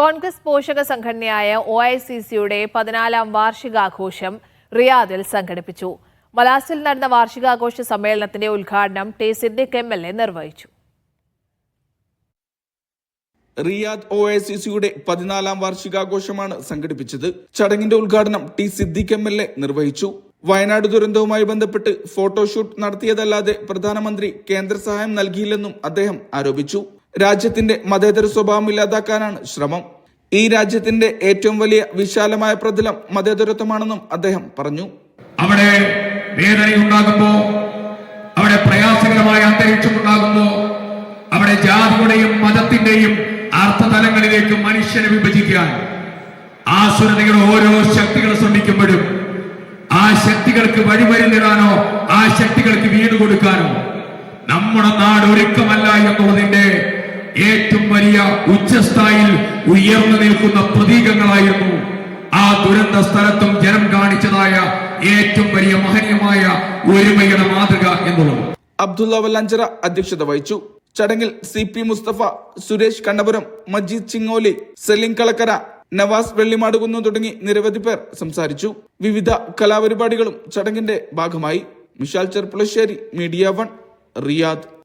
കോൺഗ്രസ് പോഷക സംഘടനയായ O I C സിയുടെ പതിനാലാം വാർഷികാഘോഷം റിയാദിൽ സംഘടിപ്പിച്ചു. മലാസിൽ നടന്ന വാർഷികാഘോഷ സമ്മേളനത്തിന്റെ ഉദ്ഘാടനം T Siddique M L A നിർവഹിച്ചു. റിയാദ് ഒ ഐ സി സിയുടെ പതിനാലാം വാർഷികാഘോഷമാണ് സംഘടിപ്പിച്ചത്. ചടങ്ങിന്റെ ഉദ്ഘാടനം T Siddique M L A നിർവഹിച്ചു. വയനാട് ദുരന്തവുമായി ബന്ധപ്പെട്ട് ഫോട്ടോഷൂട്ട് നടത്തിയതല്ലാതെ പ്രധാനമന്ത്രി കേന്ദ്ര സഹായം നൽകിയില്ലെന്നും അദ്ദേഹം ആരോപിച്ചു. രാജ്യത്തിന്റെ മതേതര സ്വഭാവം ഇല്ലാതാക്കാനാണ് ശ്രമം. ഈ രാജ്യത്തിന്റെ ഏറ്റവും വലിയ വിശാലമായ പ്രതിലം മതേതരത്വമാണെന്നും അദ്ദേഹം പറഞ്ഞു. അവിടെ വേദനയുണ്ടാകുമ്പോ അവിടെ പ്രയാസകരമായ അന്തരീക്ഷം ഉണ്ടാകുമ്പോ അവിടെ ജാതിയുടെയും മതത്തിന്റെയും അർത്ഥതലങ്ങളിലേക്ക് മനുഷ്യനെ വിഭജിക്കാൻ ആസുരതയുടെ ഓരോ ശക്തികളെ ശ്രമിക്കുമ്പോഴും ആ ശക്തികൾക്ക് വഴിമരുന്നിടാനോ ആ ശക്തികൾക്ക് വീട് കൊടുക്കാനോ നമ്മുടെ നാട് ഒരുക്കമല്ല എന്നുള്ളതിന്റെ ഏറ്റവും വലിയ ഉച്ചസ്ഥായിൽ ഉയർന്നു നിൽക്കുന്ന പ്രതീകങ്ങളായിരുന്നു ആ ദുരന്ത സ്ഥലത്തും ജനം കാണിച്ചതായ ഏറ്റവും വലിയ മഹനീയമായ ഒരുമയുടെ മാതൃക എന്നുള്ളത്. അബ്ദുള്ള വല്ലാഞ്ചിറ അധ്യക്ഷത വഹിച്ചു. ചടങ്ങിൽ സി പി മുസ്തഫ സുരേഷ് കണ്ണപുരം മജീദ് ചിങ്ങോലി സെലിം കളക്കര നവാസ് വെള്ളിമാടുകുന്നു തുടങ്ങി നിരവധി പേർ സംസാരിച്ചു. വിവിധ കലാപരിപാടികളും ചടങ്ങിന്റെ ഭാഗമായി. Mishal Cherpulassery media one Riyadh.